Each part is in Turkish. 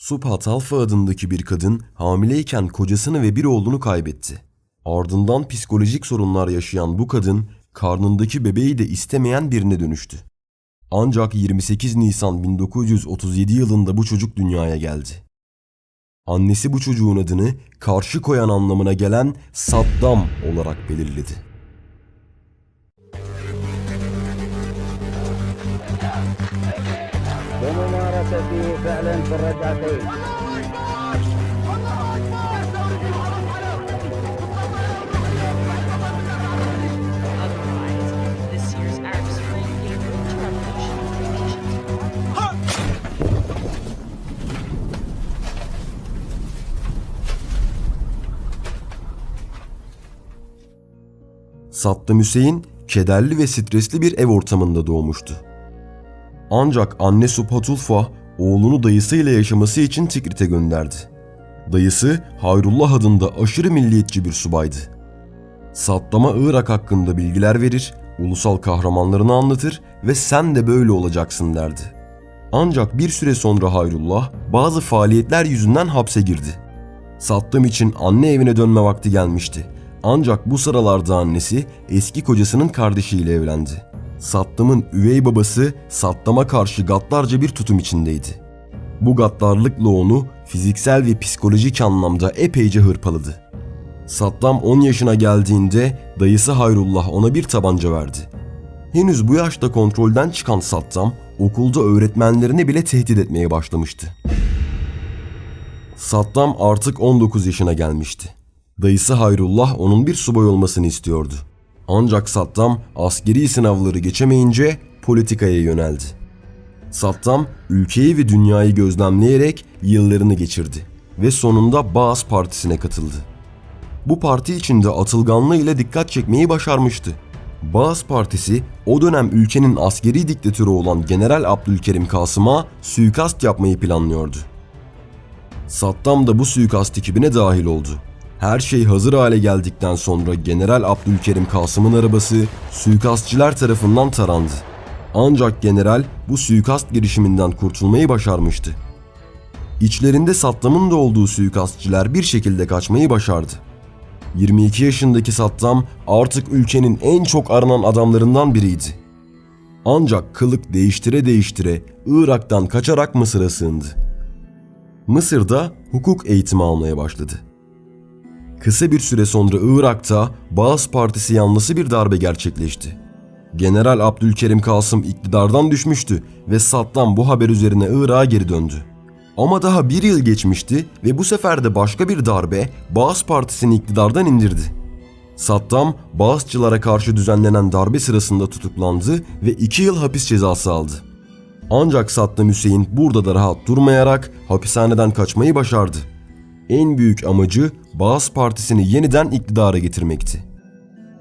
Subha Talfa adındaki bir kadın hamileyken kocasını ve bir oğlunu kaybetti. Ardından psikolojik sorunlar yaşayan bu kadın karnındaki bebeği de istemeyen birine dönüştü. Ancak 28 Nisan 1937 yılında bu çocuk dünyaya geldi. Annesi bu çocuğun adını karşı koyan anlamına gelen Saddam olarak belirledi. بممارسته فعلا في الركعتين Otherwise, this year's Arab Spring gave room to revolutionary nations. Saddam Hüseyin kederli ve stresli bir ev ortamında doğmuştu. Ancak anne Subhatulfa oğlunu dayısıyla yaşaması için Tikrit'e gönderdi. Dayısı Hayrullah adında aşırı milliyetçi bir subaydı. Saddam'a Irak hakkında bilgiler verir, ulusal kahramanlarını anlatır ve sen de böyle olacaksın derdi. Ancak bir süre sonra Hayrullah bazı faaliyetler yüzünden hapse girdi. Saddam için anne evine dönme vakti gelmişti. Ancak bu sıralarda annesi eski kocasının kardeşiyle evlendi. Saddam'ın üvey babası Saddam'a karşı gaddarca bir tutum içindeydi. Bu gaddarlıkla onu fiziksel ve psikolojik anlamda epeyce hırpaladı. Saddam 10 yaşına geldiğinde dayısı Hayrullah ona bir tabanca verdi. Henüz bu yaşta kontrolden çıkan Saddam okulda öğretmenlerini bile tehdit etmeye başlamıştı. Saddam artık 19 yaşına gelmişti. Dayısı Hayrullah onun bir subay olmasını istiyordu. Ancak Saddam askeri sınavları geçemeyince politikaya yöneldi. Saddam ülkeyi ve dünyayı gözlemleyerek yıllarını geçirdi ve sonunda Baas Partisi'ne katıldı. Bu parti içinde atılganlığı ile dikkat çekmeyi başarmıştı. Baas Partisi o dönem ülkenin askeri diktatörü olan General Abdülkerim Kasım'a suikast yapmayı planlıyordu. Saddam da bu suikast ekibine dahil oldu. Her şey hazır hale geldikten sonra General Abdülkerim Kasım'ın arabası suikastçiler tarafından tarandı. Ancak general bu suikast girişiminden kurtulmayı başarmıştı. İçlerinde Saddam'ın da olduğu suikastçiler bir şekilde kaçmayı başardı. 22 yaşındaki Saddam artık ülkenin en çok aranan adamlarından biriydi. Ancak kılık değiştire değiştire Irak'tan kaçarak Mısır'a sığındı. Mısır'da hukuk eğitimi almaya başladı. Kısa bir süre sonra Irak'ta Baas Partisi yanlısı bir darbe gerçekleşti. General Abdülkerim Kasım iktidardan düşmüştü ve Saddam bu haber üzerine Irak'a geri döndü. Ama daha bir yıl geçmişti ve bu sefer de başka bir darbe Baas Partisi'ni iktidardan indirdi. Saddam, Baasçılara karşı düzenlenen darbe sırasında tutuklandı ve iki yıl hapis cezası aldı. Ancak Saddam Hüseyin burada da rahat durmayarak hapishaneden kaçmayı başardı. En büyük amacı Baas Partisi'ni yeniden iktidara getirmekti.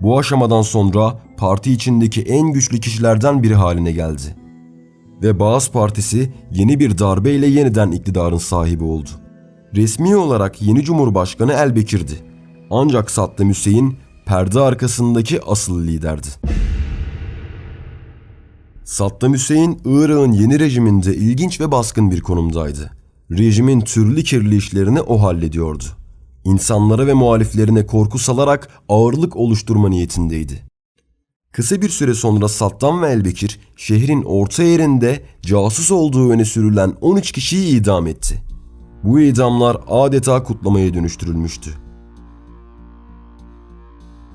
Bu aşamadan sonra parti içindeki en güçlü kişilerden biri haline geldi. Ve Baas Partisi yeni bir darbeyle yeniden iktidarın sahibi oldu. Resmi olarak yeni Cumhurbaşkanı Elbekir'di. Ancak Saddam Hüseyin perde arkasındaki asıl liderdi. Saddam Hüseyin Irak'ın yeni rejiminde ilginç ve baskın bir konumdaydı. Rejimin türlü kirli işlerini o hallediyordu. İnsanlara ve muhaliflerine korku salarak ağırlık oluşturma niyetindeydi. Kısa bir süre sonra Saddam ve Elbekir şehrin orta yerinde casus olduğu öne sürülen 13 kişiyi idam etti. Bu idamlar adeta kutlamaya dönüştürülmüştü.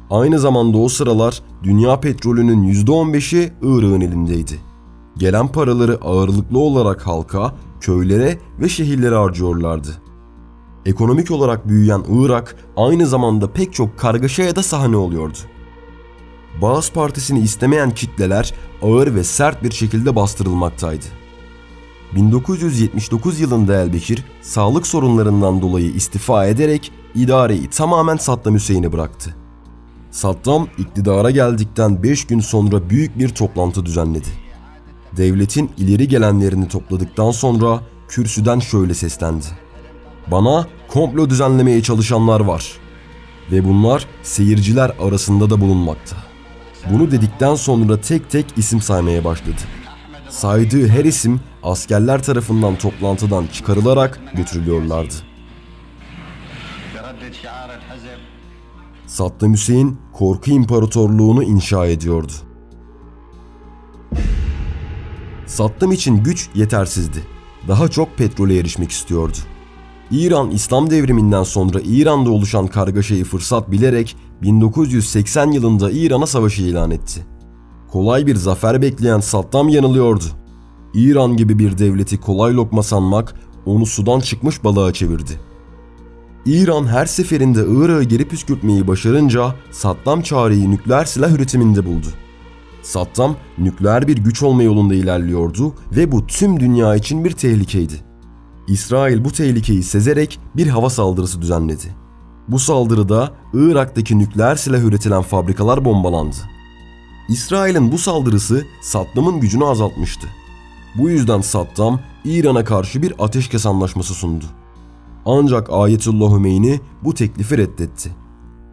Aynı zamanda o sıralar dünya petrolünün %15'i Irak'ın elindeydi. Gelen paraları ağırlıklı olarak halka, köylere ve şehirlere harcıyorlardı. Ekonomik olarak büyüyen Irak aynı zamanda pek çok kargaşaya da sahne oluyordu. Baas Partisi'ni istemeyen kitleler ağır ve sert bir şekilde bastırılmaktaydı. 1979 yılında Elbekir sağlık sorunlarından dolayı istifa ederek idareyi tamamen Saddam Hüseyin'e bıraktı. Saddam iktidara geldikten 5 gün sonra büyük bir toplantı düzenledi. Devletin ileri gelenlerini topladıktan sonra kürsüden şöyle seslendi. Bana komplo düzenlemeye çalışanlar var. Ve bunlar seyirciler arasında da bulunmakta. Bunu dedikten sonra tek tek isim saymaya başladı. Saydığı her isim askerler tarafından toplantıdan çıkarılarak götürülüyorlardı. Saddam Hüseyin korku imparatorluğunu inşa ediyordu. Saddam için güç yetersizdi. Daha çok petrole erişmek istiyordu. İran İslam devriminden sonra İran'da oluşan kargaşayı fırsat bilerek 1980 yılında İran'a savaşı ilan etti. Kolay bir zafer bekleyen Saddam yanılıyordu. İran gibi bir devleti kolay lokma sanmak onu sudan çıkmış balığa çevirdi. İran her seferinde Irak'ı geri püskürtmeyi başarınca Saddam çareyi nükleer silah üretiminde buldu. Saddam nükleer bir güç olma yolunda ilerliyordu ve bu tüm dünya için bir tehlikeydi. İsrail bu tehlikeyi sezerek bir hava saldırısı düzenledi. Bu saldırıda Irak'taki nükleer silah üretilen fabrikalar bombalandı. İsrail'in bu saldırısı Saddam'ın gücünü azaltmıştı. Bu yüzden Saddam İran'a karşı bir ateşkes anlaşması sundu. Ancak Ayetullah Hümeyni bu teklifi reddetti.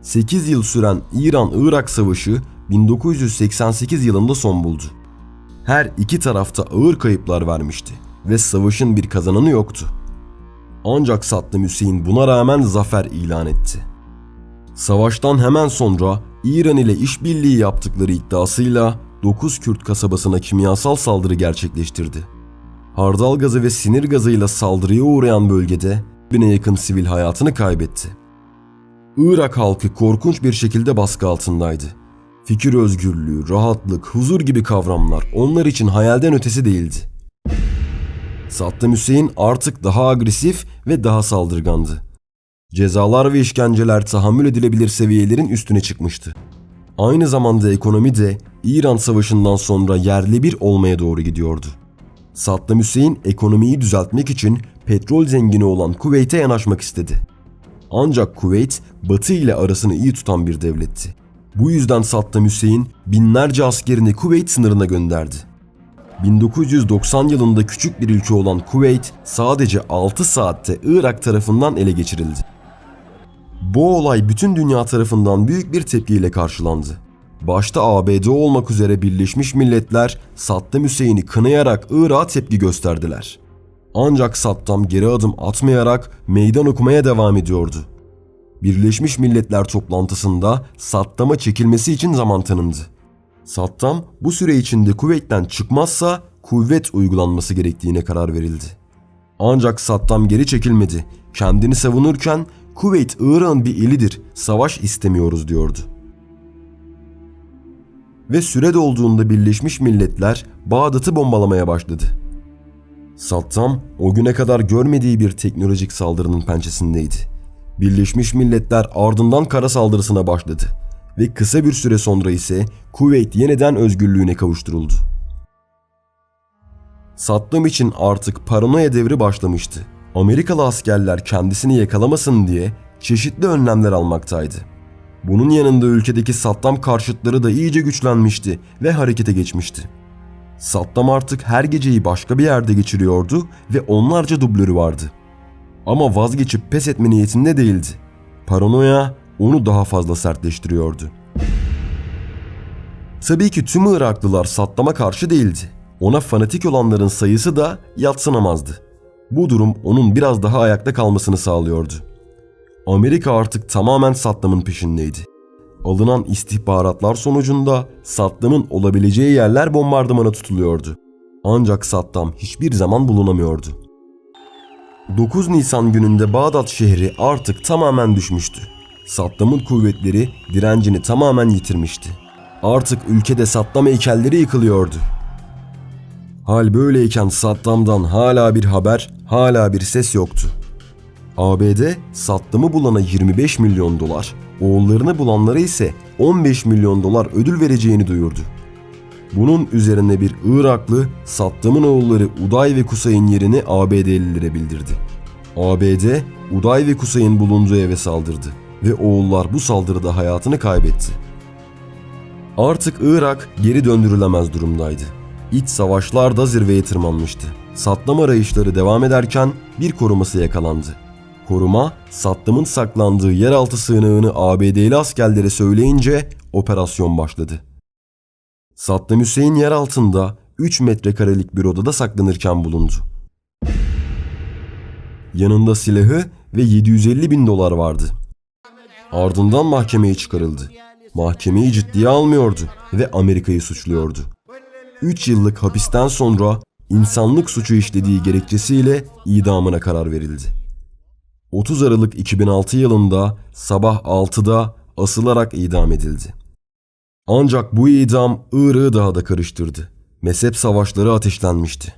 8 yıl süren İran-Irak Savaşı 1988 yılında son buldu. Her iki tarafta ağır kayıplar vermişti ve savaşın bir kazananı yoktu. Ancak Saddam Hüseyin buna rağmen zafer ilan etti. Savaştan hemen sonra İran ile işbirliği yaptıkları iddiasıyla 9 Kürt kasabasına kimyasal saldırı gerçekleştirdi. Hardal gazı ve sinir gazıyla saldırıya uğrayan bölgede bine yakın sivil hayatını kaybetti. Irak halkı korkunç bir şekilde baskı altındaydı. Fikir özgürlüğü, rahatlık, huzur gibi kavramlar onlar için hayalden ötesi değildi. Saddam Hüseyin artık daha agresif ve daha saldırgandı. Cezalar ve işkenceler tahammül edilebilir seviyelerin üstüne çıkmıştı. Aynı zamanda ekonomi de İran Savaşı'ndan sonra yerli bir olmaya doğru gidiyordu. Saddam Hüseyin ekonomiyi düzeltmek için petrol zengini olan Kuveyt'e yanaşmak istedi. Ancak Kuveyt, Batı ile arasını iyi tutan bir devletti. Bu yüzden Saddam Hüseyin binlerce askerini Kuveyt sınırına gönderdi. 1990 yılında küçük bir ülke olan Kuveyt sadece 6 saatte Irak tarafından ele geçirildi. Bu olay bütün dünya tarafından büyük bir tepkiyle karşılandı. Başta ABD olmak üzere Birleşmiş Milletler Saddam Hüseyin'i kınayarak Irak'a tepki gösterdiler. Ancak Saddam geri adım atmayarak meydan okumaya devam ediyordu. Birleşmiş Milletler toplantısında Saddam'a çekilmesi için zaman tanındı. Saddam bu süre içinde kuvvetten çıkmazsa kuvvet uygulanması gerektiğine karar verildi. Ancak Saddam geri çekilmedi. Kendini savunurken Kuveyt Irak'ın bir ilidir, savaş istemiyoruz diyordu. Ve süre dolduğunda Birleşmiş Milletler Bağdat'ı bombalamaya başladı. Saddam o güne kadar görmediği bir teknolojik saldırının pençesindeydi. Birleşmiş Milletler ardından kara saldırısına başladı ve kısa bir süre sonra ise Kuveyt yeniden özgürlüğüne kavuşturuldu. Saddam için artık paranoya devri başlamıştı. Amerikalı askerler kendisini yakalamasın diye çeşitli önlemler almaktaydı. Bunun yanında ülkedeki Saddam karşıtları da iyice güçlenmişti ve harekete geçmişti. Saddam artık her geceyi başka bir yerde geçiriyordu ve onlarca dublörü vardı. Ama vazgeçip pes etme niyetinde değildi. Paranoya onu daha fazla sertleştiriyordu. Tabii ki tüm Iraklılar Saddam'a karşı değildi. Ona fanatik olanların sayısı da yatsınamazdı. Bu durum onun biraz daha ayakta kalmasını sağlıyordu. Amerika artık tamamen Saddam'ın peşindeydi. Alınan istihbaratlar sonucunda Saddam'ın olabileceği yerler bombardımana tutuluyordu. Ancak Saddam hiçbir zaman bulunamıyordu. 9 Nisan gününde Bağdat şehri artık tamamen düşmüştü. Saddam'ın kuvvetleri direncini tamamen yitirmişti. Artık ülkede Saddam heykelleri yıkılıyordu. Hal böyleyken Saddam'dan hala bir haber, hala bir ses yoktu. ABD Saddam'ı bulana 25 milyon dolar, oğullarını bulanlara ise 15 milyon dolar ödül vereceğini duyurdu. Bunun üzerine bir Iraklı Saddam'ın oğulları Uday ve Kusay'ın yerini ABD'lilere bildirdi. ABD, Uday ve Kusay'ın bulunduğu eve saldırdı ve oğullar bu saldırıda hayatını kaybetti. Artık Irak geri döndürülemez durumdaydı. İç savaşlar da zirveye tırmanmıştı. Saddam arayışları devam ederken bir koruması yakalandı. Koruma, Saddam'ın saklandığı yeraltı sığınağını ABD'li askerlere söyleyince operasyon başladı. Saddam Hüseyin yer altında 3 metrekarelik bir odada saklanırken bulundu. Yanında silahı ve 750 bin dolar vardı. Ardından mahkemeye çıkarıldı. Mahkemeyi ciddiye almıyordu ve Amerika'yı suçluyordu. 3 yıllık hapisten sonra insanlık suçu işlediği gerekçesiyle idamına karar verildi. 30 Aralık 2006 yılında sabah 6'da asılarak idam edildi. Ancak bu idam Irak'ı daha da karıştırdı. Mezhep savaşları ateşlenmişti.